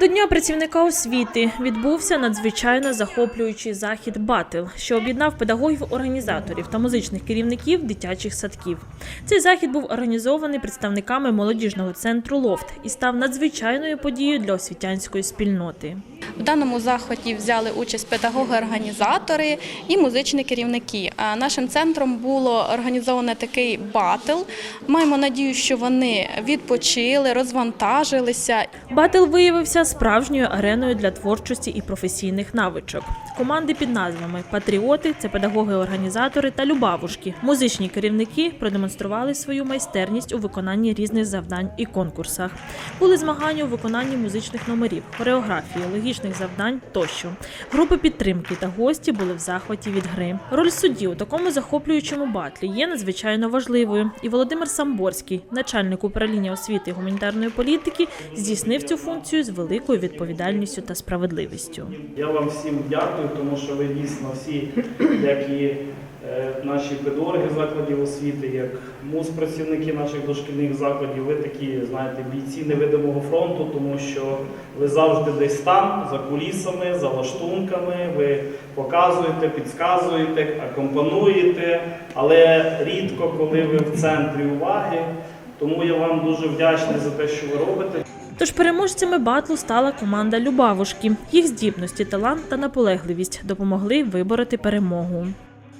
До Дня працівника освіти відбувся надзвичайно захоплюючий захід Батл, що об'єднав педагогів-організаторів та музичних керівників дитячих садків. Цей захід був організований представниками молодіжного центру Лофт і став надзвичайною подією для освітянської спільноти. В даному заході взяли участь педагоги-організатори і музичні керівники. Нашим центром було організовано такий батл. Маємо надію, що вони відпочили, розвантажилися. Батл виявився справжньою ареною для творчості і професійних навичок. Команди під назвами Патріоти це педагоги-організатори та Любавушки. Музичні керівники продемонстрували свою майстерність у виконанні різних завдань і конкурсах. Були змагання у виконанні музичних номерів, хореографії, логічних завдань тощо. Групи підтримки та гості були в захваті від гри. Роль судді у такому захоплюючому батлі є надзвичайно важливою. І Володимир Самборський, начальник управління освіти і гуманітарної політики, здійснив цю функцію з великою відповідальністю та справедливістю. Я вам всім дякую, тому що ви дійсно всі, як і е, наші педагоги закладів освіти, як муз-працівники наших дошкільних закладів, ви такі, знаєте, бійці невидимого фронту, тому що ви завжди десь там, за кулісами, за лаштунками, ви показуєте, підказуєте, акомпануєте, але рідко, коли ви в центрі уваги. Тому я вам дуже вдячний за те, що ви робите. Тож переможцями батлу стала команда Любавушки. Їх здібності, талант та наполегливість допомогли вибороти перемогу.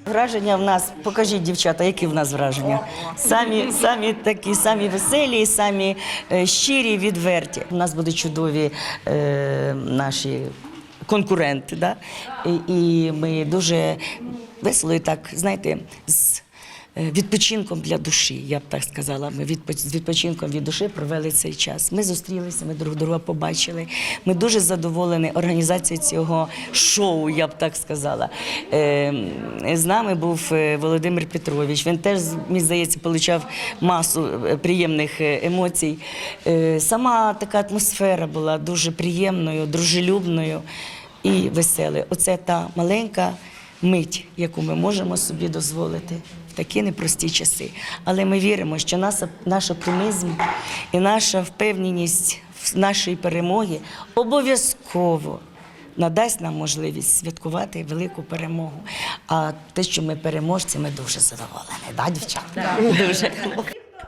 Враження в нас, покажіть, дівчата, які в нас враження. Самі, самі такі, самі веселі, самі е, щирі, відверті. У нас будуть чудові е, наші конкуренти. Да? І, і ми дуже весело і так, знаєте, з відпочинком для душі, я б так сказала. Ми з відпочинком від душі провели цей час. Ми зустрілися, ми друг друга побачили. Ми дуже задоволені організацією цього шоу, я б так сказала. Е, З нами був е, Володимир Петрович. Він теж, мені здається, отримав масу е, приємних е, емоцій. Е, Сама така атмосфера була дуже приємною, дружелюбною і веселою. Оце та маленька мить, яку ми можемо собі дозволити в такі непрості часи. Але ми віримо, що наш, наш оптимізм і наша впевненість в нашій перемоги обов'язково надасть нам можливість святкувати велику перемогу. А те, що ми переможці, ми дуже задоволені. Да, дівчата? Дуже.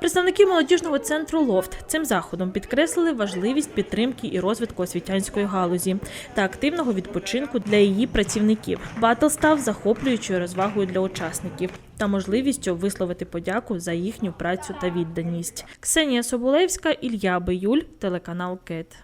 Представники молодіжного центру Лофт цим заходом підкреслили важливість підтримки і розвитку освітянської галузі та активного відпочинку для її працівників. Батл став захоплюючою розвагою для учасників та можливістю висловити подяку за їхню працю та відданість. Ксенія Соболевська, Ілля Биюль, телеканал КЕТ.